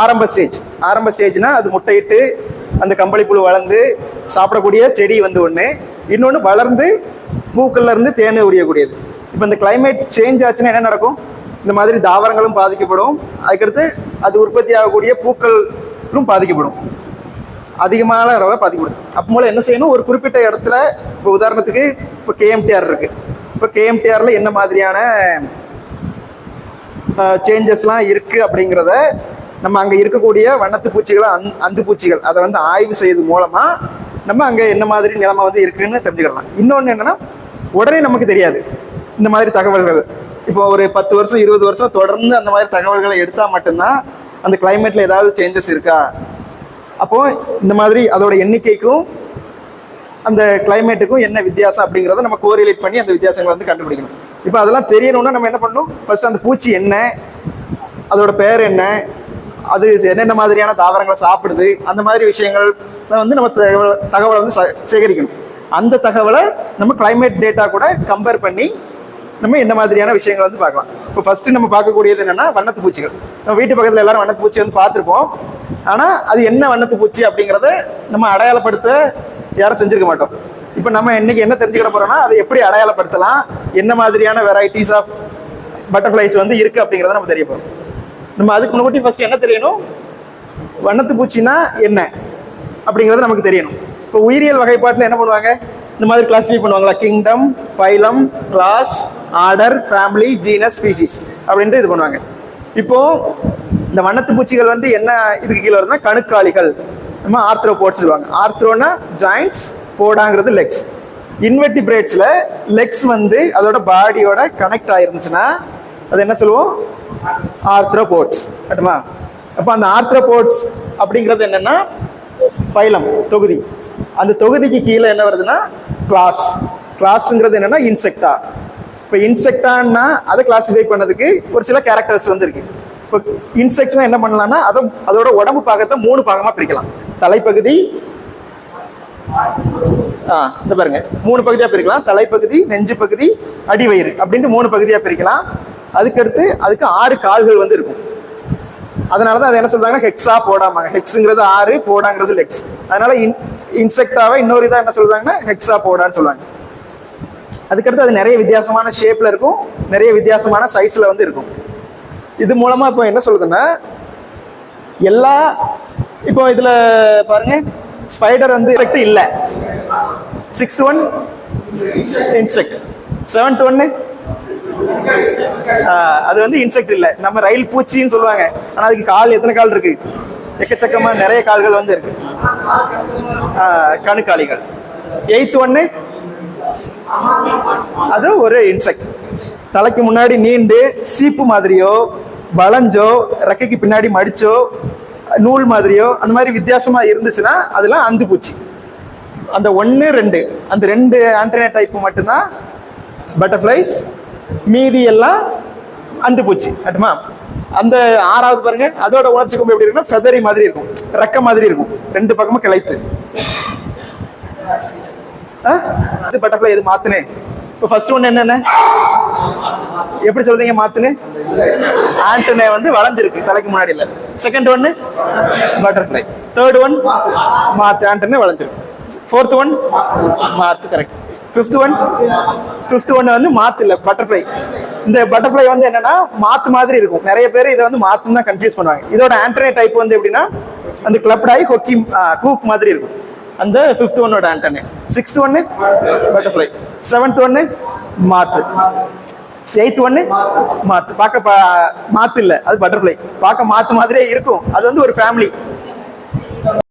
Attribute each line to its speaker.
Speaker 1: ஆரம்ப ஸ்டேஜ் ஆரம்ப ஸ்டேஜ்னால் அது முட்டையிட்டு அந்த கம்பளி புழு வளர்ந்து சாப்பிடக்கூடிய செடி வந்து ஒன்று இன்னொன்று வளர்ந்து பூக்கள்லேருந்து தேனை உரியக்கூடியது. இப்போ இந்த கிளைமேட் சேஞ்ச் ஆச்சுன்னா என்ன நடக்கும்? இந்த மாதிரி தாவரங்களும் பாதிக்கப்படும். அதுக்கடுத்து அது உற்பத்தி ஆகக்கூடிய பூக்களும் பாதிக்கப்படும். அதிகமான அளவை பாதிக்கப்படும். அப்போ மூலம் என்ன செய்யணும்? ஒரு குறிப்பிட்ட இடத்துல இப்போ உதாரணத்துக்கு இப்போ கேஎம்டிஆர் இருக்குது இப்போ கேஎம்டிஆரில் என்ன மாதிரியான சேஞ்சஸ்லாம் இருக்குது அப்படிங்கிறத நம்ம அங்கே இருக்கக்கூடிய வண்ணத்து பூச்சிகளை அந் அந்து பூச்சிகள் அதை வந்து ஆய்வு செய்வது மூலமாக நம்ம அங்கே என்ன மாதிரி நிலைமை வந்து இருக்குன்னு தெரிஞ்சுக்கலாம். இன்னொன்று என்னென்னா உடனே நமக்கு தெரியாது. இந்த மாதிரி தகவல்கள். இப்போ ஒரு பத்து வருஷம் இருபது வருஷம் தொடர்ந்து அந்த மாதிரி தகவல்களை எடுத்தால் மட்டும்தான் அந்த கிளைமேட்டில் ஏதாவது சேஞ்சஸ் இருக்கா? அப்போது இந்த மாதிரி அதோட எண்ணிக்கைக்கும் அந்த கிளைமேட்டுக்கும் என்ன வித்தியாசம் அப்படிங்கிறத நம்ம கோரிலேட் பண்ணி அந்த வித்தியாசங்களை வந்து கண்டுபிடிக்கணும். இப்போ அதெல்லாம் தெரியணும்னா நம்ம என்ன பண்ணணும்? ஃபஸ்ட்டு அந்த பூச்சி என்ன? அதோட பேர் என்ன? அது என்னென்ன மாதிரியான தாவரங்களை சாப்பிடுது அந்த மாதிரி விஷயங்கள் வந்து நம்ம தகவல் தகவலை வந்து சே- சேகரிக்கணும். அந்த தகவலை நம்ம கிளைமேட் டேட்டா கூட கம்பேர் பண்ணி நம்ம என்ன மாதிரியான விஷயங்கள் வந்து பார்க்கலாம். இப்போ ஃபர்ஸ்ட் நம்ம பார்க்கக்கூடியது என்னன்னா வண்ணத்து பூச்சிகள் நம்ம வீட்டு பக்கத்தில் எல்லாரும் வண்ணத்து பூச்சி வந்து பார்த்துருப்போம். ஆனால் அது என்ன வண்ணத்து பூச்சி அப்படிங்கிறத நம்ம அடையாளப்படுத்த யாரும் செஞ்சுருக்க மாட்டோம். இப்போ நம்ம இன்னைக்கு என்ன தெரிஞ்சுக்கிட போறோம்னா அதை எப்படி அடையாளப்படுத்தலாம்? என்ன மாதிரியான வெரைட்டிஸ் ஆஃப் பட்டர்ஃப்ளைஸ் வந்து இருக்கு அப்படிங்கிறத நம்ம தெரிய போகிறோம் நம்ம அதுக்கு முன்னாடி ஃபர்ஸ்ட் என்ன தெரியணும்? வண்ணத்து பூச்சினா என்ன? அப்படிங்கிறது நமக்கு தெரியணும். இப்போ உயிரியல் வகைப்பாட்டில் என்ன பண்ணுவாங்க? இந்த மாதிரி கிளாஸிஃபை பண்ணுவாங்களா? Kingdom phylum class order family genus species அப்படின்ட்டு இது பண்ணுவாங்க. இப்போ இந்த வண்ணத்து பூச்சிகள் வந்து என்ன இதுக்கு கீழே வருதுன்னா கணுக்காளிகள் நம்ம ஆர்த்ரோபோட்ஸ் சொல்லுவாங்க. ஆர்த்ரோனா ஜாயிண்ட்ஸ் போடாங்கிறது லெக்ஸ் இன்வெர்டிபிரேட்ஸில் லெக்ஸ் வந்து அதோட பாடியோட கனெக்ட் ஆயிருந்துச்சுன்னா அது என்ன சொல்லுவோம்? ஆர்த்ரோபோட்ஸ் கட்டுமா? அப்போ அந்த ஆர்த்ரோபோட்ஸ் அப்படிங்கிறது என்னென்னா பைலம் தொகுதி. அந்த தொகுதிக்கு கீழே என்ன வருதுன்னா கிளாஸ் கிளாஸுங்கிறது என்னென்னா இன்செக்டா இப்போ இன்செக்டான்னா அதை கிளாஸிஃபை பண்ணதுக்கு ஒரு சில கேரக்டர்ஸ் வந்து இருக்கு இப்போ இன்செக்ட்ஸ்னால் என்ன பண்ணலாம்னா அதை அதோட உடம்பு பாகத்தை மூணு பாகமாக பிரிக்கலாம். தலைப்பகுதி ஆ இந்த பாருங்க. மூணு பகுதியாக பிரிக்கலாம். தலைப்பகுதி நெஞ்சு பகுதி அடிவயிறு. அப்படின்ட்டு மூணு பகுதியாக பிரிக்கலாம். அதுக்கடுத்து அதுக்கு ஆறு கால்கள் வந்து இருக்கும். அதனால தான் அது என்ன சொல்றாங்கன்னா ஹெக்ஸா போடாமாங்க ஹெக்ஸுங்கிறது ஆறு போடாங்கிறது லெக்ஸ் அதனால இன் இன்செக்டாவை இன்னொரு இதாக என்ன சொல்றாங்கன்னா ஹெக்ஸா போடான்னு சொல்லுவாங்க அதுக்கடுத்து அது நிறைய வித்தியாசமான ஷேப்ல இருக்கும் நிறைய வித்தியாசமான சைஸ்ல வந்து இருக்கும். இது மூலமா இப்போ என்ன சொல்லுதுன்னா எல்லா இப்போ இதுல பாருங்க ஸ்பைடர் வந்து இன்செக்ட் இல்லை. சிக்ஸ்த் ஒன் இன்செக்ட் செவன்த் ஒன்னு அது வந்து இன்செக்ட் இல்ல. நம்ம ரயில் பூச்சின்னு சொல்லுவாங்க. ஆனா அதுக்கு கால் எத்தனை கால் இருக்கு? எக்கச்சக்கமா நிறைய கால்கள் வந்து இருக்கு. கணுக்காளிகள் கணுக்காலிகள். எயித் ஒன்னு அது ஒரு இன்செக்ட் தலைக்கு முன்னாடி நீண்டு சீப்பு மாதிரியோ வளைஞ்சோ ரெக்கைக்கு பின்னாடி மடிச்சோ நூல் மாதிரியோ அந்த மாதிரி வித்தியாசமா இருந்துச்சுன்னா அதெல்லாம் அந்து பூச்சி. அந்த ஒன்று ரெண்டு. அந்த ரெண்டு ஆண்டனா டைப் மட்டும்தான் பட்டர்ஃப்ளைஸ் மீதி எல்லாம் அந்து பூச்சி. கட்டுமா? அந்த ஆறாவது பாருங்க அதோட உணர்ச்சி கொம்பு எப்படி இருக்குன்னா ஃபெதரி மாதிரி இருக்கும். ரெக்க மாதிரி இருக்கும். ரெண்டு பக்கமும் கிளைத்து. ஆ? இது பட்டர்ஃப்ளை எது மாத்துனே. இப்போ ஃபர்ஸ்ட் ஒன்று என்னென்ன? எப்படி சொல்றீங்க மாத்துனே? ஆண்டனே வந்து வளைஞ்சிருக்கு தலைக்கு முன்னாடி இல்லை செகண்ட் ஒன்னு பட்டர்ஃப்ளை தேர்ட் ஒன் மாத்து ஆண்டனே வளைஞ்சிருக்கு. ஃபோர்த் ஒன் மாத்து கரெக்ட் ஃபிஃப்த் ஒன் ஃபிஃப்த் ஒன்று வந்து மாத்து இல்லை பட்டர்ஃப்ளை இந்த பட்டர்ஃப்ளை வந்து என்னன்னா மாத்து மாதிரி இருக்கும். நிறைய பேர் இதை வந்து மாத்துன்னு தான் கன்ஃபியூஸ் பண்ணுவாங்க. இதோட ஆண்டனே டைப் வந்து எப்படின்னா அந்த கிளப்ட் ஆகி கொக்கி கூக் மாதிரி இருக்கும். அந்த ஃபிஃப்த் ஒன்னோட ஆண்டனே சிக்ஸ்த் ஒன்னு பட்டர்ஃப்ளை செவன்த் ஒன்னு மாத்து. எயித் ஒன்னு மாத்து. பார்க்க மாத்து இல்லை அது பட்டர்ஃப்ளை பார்க்க மாத்து மாதிரியே இருக்கும். அது வந்து ஒரு ஃபேமிலி